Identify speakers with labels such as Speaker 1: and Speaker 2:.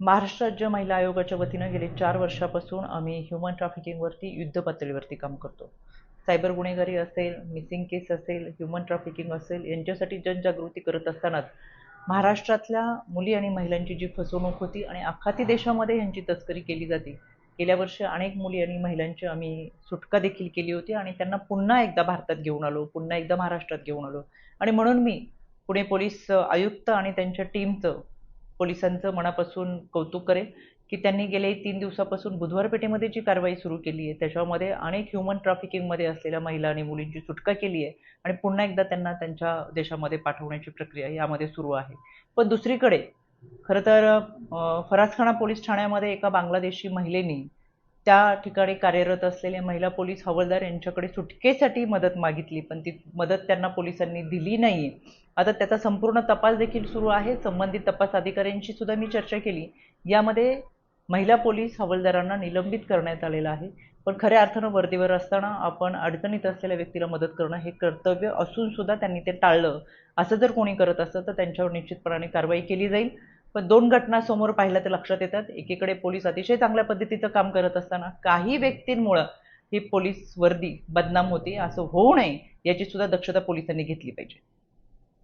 Speaker 1: महाराष्ट्र राज्य महिला आयोगाच्या वतीनं गेले चार वर्षापासून आम्ही ह्युमन ट्रॅफिकिंगवरती युद्ध पातळीवरती काम करतो. सायबर गुन्हेगारी असेल मिसिंग केस असेल ह्युमन ट्रॅफिकिंग असेल यांच्यासाठी जनजागृती करत असतानाच महाराष्ट्रातल्या मुली आणि महिलांची जी फसवणूक होती आणि आखाती देशामध्ये यांची तस्करी केली जाते गेल्या वर्षी अनेक मुली आणि महिलांची आम्ही सुटका देखील केली होती आणि त्यांना पुन्हा एकदा भारतात घेऊन आलो पुन्हा एकदा महाराष्ट्रात घेऊन आलो. आणि म्हणून मी पुणे पोलीस आयुक्त आणि त्यांच्या टीमचं पोलिसांचं मनापासून कौतुक करेन की त्यांनी गेले तीन दिवसापासून बुधवार पेठेमध्ये जी कारवाई सुरू केली आहे त्याच्यामध्ये अनेक ह्युमन ट्रॅफिकिंगमध्ये असलेल्या महिला आणि मुलींची सुटका केली आहे आणि पुन्हा एकदा त्यांना त्यांच्या देशामध्ये पाठवण्याची प्रक्रिया यामध्ये सुरू आहे. पण दुसरीकडे खरं तर फरासखाना पोलीस ठाण्यामध्ये एका बांगलादेशी महिलेनी त्या ठिकाणी कार्यरत असलेल्या महिला पोलीस हवालदार यांच्याकडे सुटकेसाठी मदत मागितली पण ती मदत त्यांना पोलिसांनी दिली नाही आता त्याचा संपूर्ण तपास देखील सुरू आहे. संबंधित तपास अधिकाऱ्यांशी सुद्धा मी चर्चा केली. यामध्ये महिला पोलीस हवालदारांना निलंबित करण्यात आलेलं आहे. पण खऱ्या अर्थानं वर्दीवर असताना आपण अडचणीत असलेल्या व्यक्तीला मदत करणं हे कर्तव्य असून सुद्धा त्यांनी ते टाळलं. असं जर कोणी करत असतं तर त्यांच्यावर निश्चितपणाने कारवाई केली जाईल. पण दोन घटना समोर पाहिल्या तर लक्षात येतात. एकीकडे पोलीस अतिशय चांगल्या पद्धतीचं काम करत असताना काही व्यक्तींमुळं ही पोलीस वर्दी बदनाम होती. असं होऊ नये याची सुद्धा दक्षता पोलिसांनी घेतली पाहिजे.